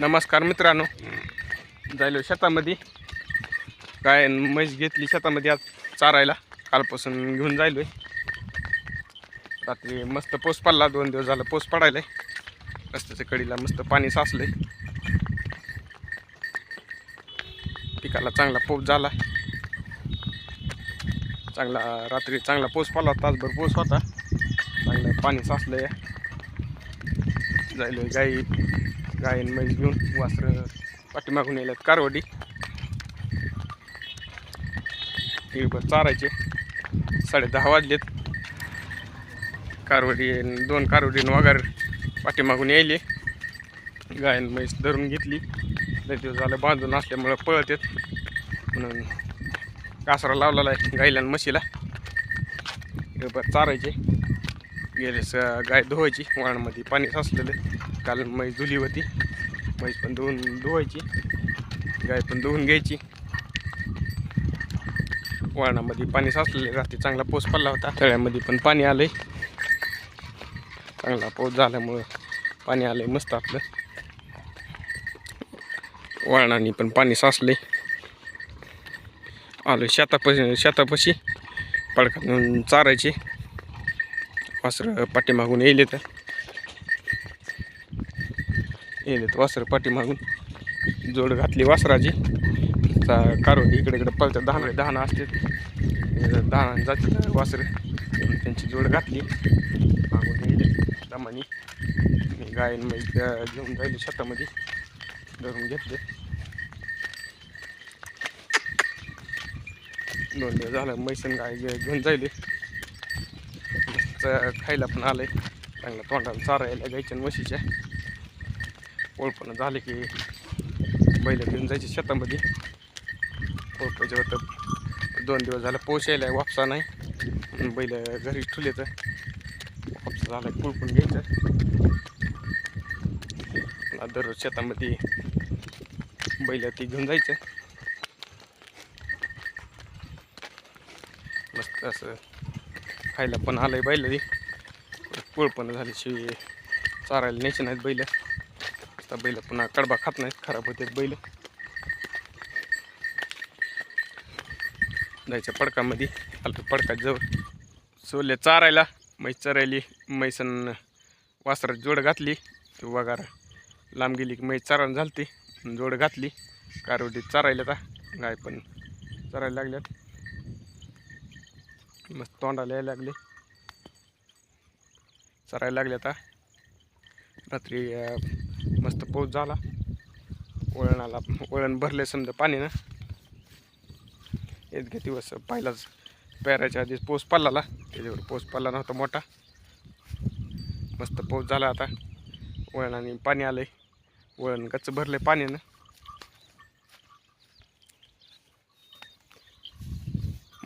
नमस्कार मित्रांनो. जायलो शेतामध्ये. काय म्हैस घेतली शेतामध्ये आज चारायला. कालपासून घेऊन जायलोय. रात्री मस्त पोस पडला दोन दिवस झालं पोस पडायलाय. रस्त्याच्या कडीला मस्त पाणी साचलंय. पिकाला चांगला पोप झाला. चांगला रात्री चांगला पोस पडला तासभर पोस होता. चांगलं पाणी साचलंय. जायलोय गाई. गायन म्हैस घेऊन वासरं पाठीमागून येल्यात कारवडी. टिळभर चारायचे. साडे दहा वाजलेत. कारवडी दोन कारवडीनं वगैरे पाठीमागून यायले. गायन म्हैस धरून घेतली. लय दिवस झालं बांधून असल्यामुळं पळतात म्हणून कासरा लावलेला आहे गायला म्हशीला. टिळभर चारायचे. गेलेस गाय धुवायची. वळणामध्ये पाणी साचलेलं. काल म्हैस धुली होती. म्हैस पण धुवून धुवायची. गाय पण धुवून घ्यायची. वळणामध्ये पाणी साचलेलं रात्री चांगला पाऊस पडला होता. तळ्यामध्ये पण पाणी आलंय. चांगला पाऊस झाल्यामुळं पाणी आलंय मस्त आपलं. वळणाने पण पाणी साचलंय. आलो शेतापाशी शेतापाशी. पडकात चारायचे. वासरं पाठीमागून येईल तर येले वासर पाठीमागून जोड घातली वासराची. कारोडी इकडे इकडे पळतात. दहा दहाणं असते. दहा जाते वासर. त्यांची जोड घातली. मागून येले दमानी. मी गायन घेऊन जायले शेतामध्ये. धरून घेतले. दोन दिवस झालं म्हैसन गाय घे- घेऊन जायले. खायला पण आलंय. चांगलं तोंडाला चारा यायला गायच्या आणि म्हशीच्या. ओळपणं झाले की बैल घेऊन जायचे शेतामध्ये. ओळपायचे होतं दोन दिवस झालं पोच यायला वापसा नाही. बैल घरी ठुले तर वापसा झाला कुळपून घ्यायचं. दररोज शेतामध्ये बैल ती घेऊन जायचं. मस्त असं खायला पण आलंय बैल पोळ पण झाली शिवी चारायला न्यायचे नाहीत बैल. आता बैल पुन्हा कडबा खात नाहीत खराब होतात बैल. जायच्या पडकामध्ये. आलं पडका जवळ सोले चारायला म्हैस चरायली म्हैसन वासरात जोड घातली. ती वगार लांब गेली की म्हैस चारण झालती. जोड घातली. कारवडी चारायला आता. गाय पण चरायला लागल्यात. मस्त तोंडाला यायला लागले. चरायला लागले आता. रात्री मस्त पाऊस झाला. वळणाला वळण भरले समजा पाणीनं इतके दिवस पहिलाच पेरायच्या आधीच पाऊस पडला त्याच्यावर पाऊस पडला नव्हता मोठा. मस्त पाऊस झाला आता. वळणाने पाणी आलंय. वळण गच्च आहे पाण्यानं.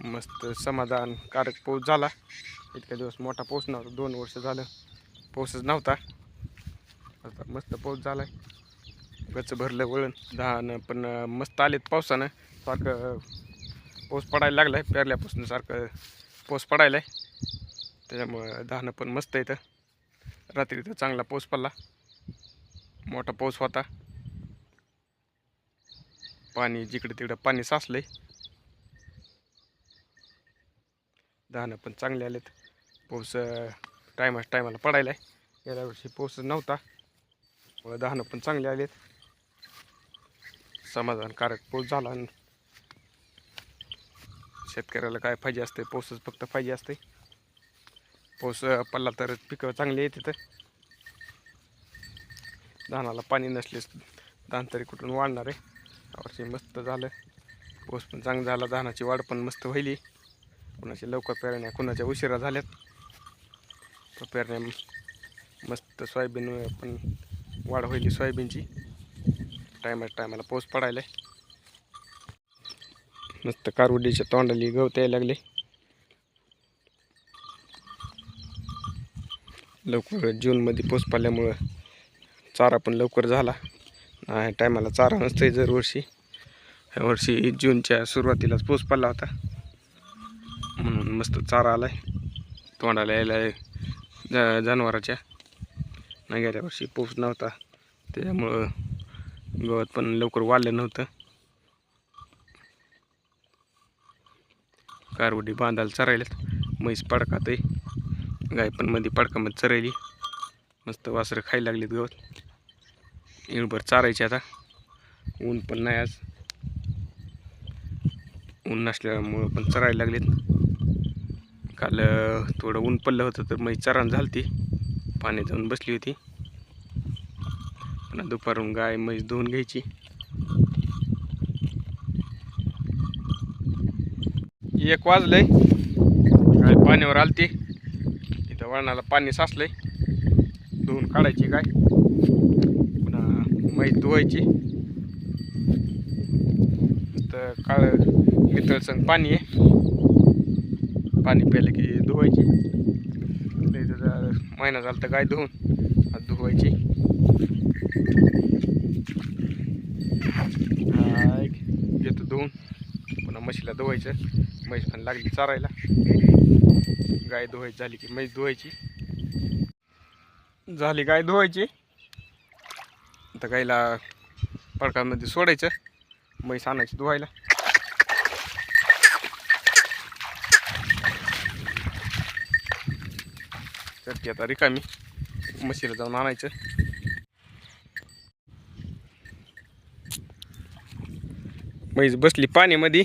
मस्त समाधानकारक पाऊस झाला. इतक्या दिवस मोठा पाऊस नव्हता. दोन वर्ष झालं. पाऊसच नव्हता. आता मस्त पाऊस झाला आहे गच्च भरलं वळण. दहानं पण मस्त आलेत पावसानं. सारखं पाऊस पडायला लागला आहे पेरल्यापासून सारखं पाऊस पडायला आहे त्याच्यामुळं दहानं पण मस्त येतं रात्री तर चांगला पाऊस पडला. मोठा पाऊस होता. पाणी जिकडे तिकडं पाणी साचलं आहे दहानं पण चांगले आलेत. पाऊस टायमा टायमाला पडायला आहे गेल्या वर्षी पाऊस नव्हता. व दहानं पण चांगले आलेत. समाधानकारक पाऊस झाला आणि शेतकऱ्याला काय पाहिजे असते पाऊसच फक्त पाहिजे असते पाऊस पडला तर पिकं चांगली येते तर धानाला पाणी नसलेच धान तरी कुठून वाढणार आहे? यावर्षी मस्त झालं. पाऊस पण चांगला झाला. धानाची वाढ पण मस्त व्हायली. कुणाच्या लवकर पेरण्या कुणाच्या उशिरा झाल्यात. तर पेरण्या मस्त सोयाबीन पण वाढ होईल सोयाबीनची. टायमा टायमाला पाऊस पडायला मस्त कारवडीच्या तोंडाली गवत यायला लागले. लवकर जूनमध्ये पाऊस पडल्यामुळं चारा पण लवकर झाला. नाही टायमाला चारा नसतंय दरवर्षी ह्या वर्षी जूनच्या सुरुवातीलाच पाऊस पडला होता. म्हणून मस्त चारा आला आहे तोंडाला यायला ज जनावराच्या. नाही गेल्या वर्षी पाऊस नव्हता. त्याच्यामुळं गवत पण लवकर वाढलं नव्हतं. कारवडी बांधायला चरायलेत म्हैस पडकात आहे गाय पण मध्ये पडकामध्ये चरायली. मस्त वासरं खायला लागलीत गवत. इळभर चारायचे आता. ऊन पण नाही आज. ऊन नसल्यामुळं पण चरायला लागलेत. काल थोडं ऊन पडलं होतं तर म्हैस झाली झालती. पाणी जाऊन बसली होती. पुन्हा दुपारून गाय म्हैस धुवून घ्यायची. एक वाजलंय. गाय पाण्यावर आलती. इथं वळणाला पाणी साचलंय. धुवून काढायची गाय. पुन्हा म्हैस धुवायची. तर काळ नितळ संग पाणी आहे. पाणी प्यायलं की धुवायची. महिना झाला तर गाय धुवून. आज धुवायची. घेतो धुवून. पुन्हा म्हशीला धुवायचं. म्हैस पण लागली चारायला. गाय धुवायची झाली की म्हैस धुवायची. झाली गाय धुवायची. आता गायला पडकामध्ये सोडायचं. म्हैस आणायची धुवायला. ती आता रिकामी. म्हशीला जाऊन आणायचं. म्हैस बसली पाण्यामध्ये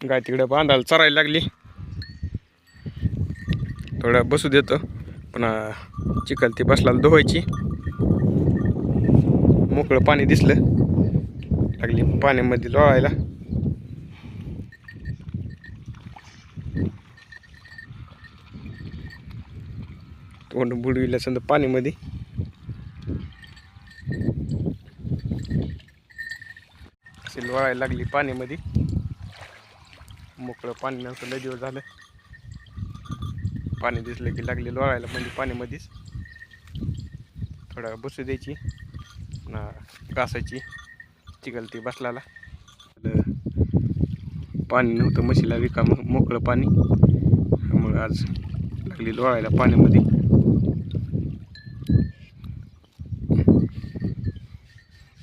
गाय तिकडं बांधायला चरायला लागली. थोडं बसू देतो. पुन्हा चिखल ती बसला धुवायची. मोकळं पाणी दिसलं. लागली पाण्यामध्ये लोळायला. कोण बुडविलं समजा पाणीमध्ये. अशी लोळायला लागली पाण्यामध्ये मोकळं पाणी नव्हतं लय दिवस झालं. पाणी दिसलं की लागले लोळायला म्हणजे पाण्यामध्येच थोडा बसू द्यायची पुन्हा चिखल चिकलती बसलाला. पाणी नव्हतं म्हशीला रिकाम मोकळं पाणी. त्यामुळं आज लागली लोळायला पाण्यामध्ये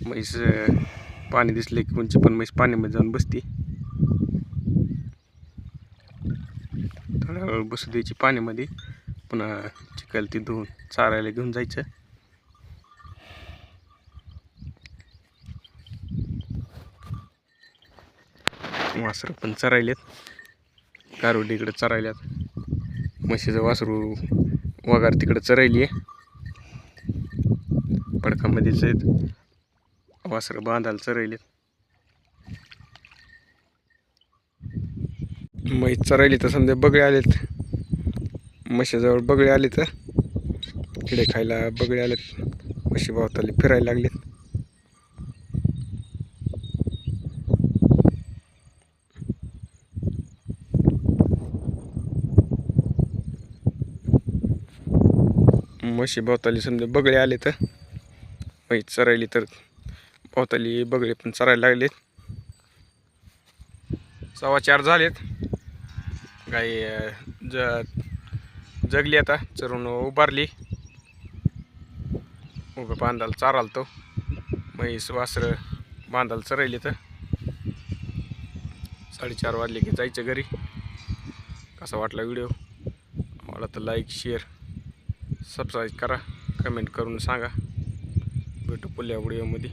म्हैस पाणी दिसले की कोणची पण म्हैस पाण्यामध्ये जाऊन बसते. थोड्या वेळ बसू द्यायची पाण्यामध्ये. पुन्हा चिकल ती धुवून चारायला घेऊन जायचं. वासरं पण चरायलेत. कारोडी चरायल्यात. म्हशीचं वासरू वगार तिकडं चरायली आहे. पडकामध्येच आहेत. वासरं बांधायला चरायलेत. मग चरायली तर समजा बगळे आलेत. म्हशीजवळ बगळे आले तर किडे खायला बगळे आलेत. म्हशी भावताली फिरायला लागलेत. म्हशी भोवताली समजा बगळे आले तर. म्हैस चरायली तर. भोवताली बगळे पण चरायला लागलेत. सव्वा चार झालेत. गाई ज जगली आता चरून उभारली. उभं बांधायला चाराल तो. म्हैस वासरं बांधायला चरायली तर. साडेचार वाजले की जायचं घरी. कसा वाटला व्हिडिओ? मला तर लाईक शेअर सबस्क्राईब करा कमेंट करून सांगा. भेटू पुढल्या व्हिडिओमध्ये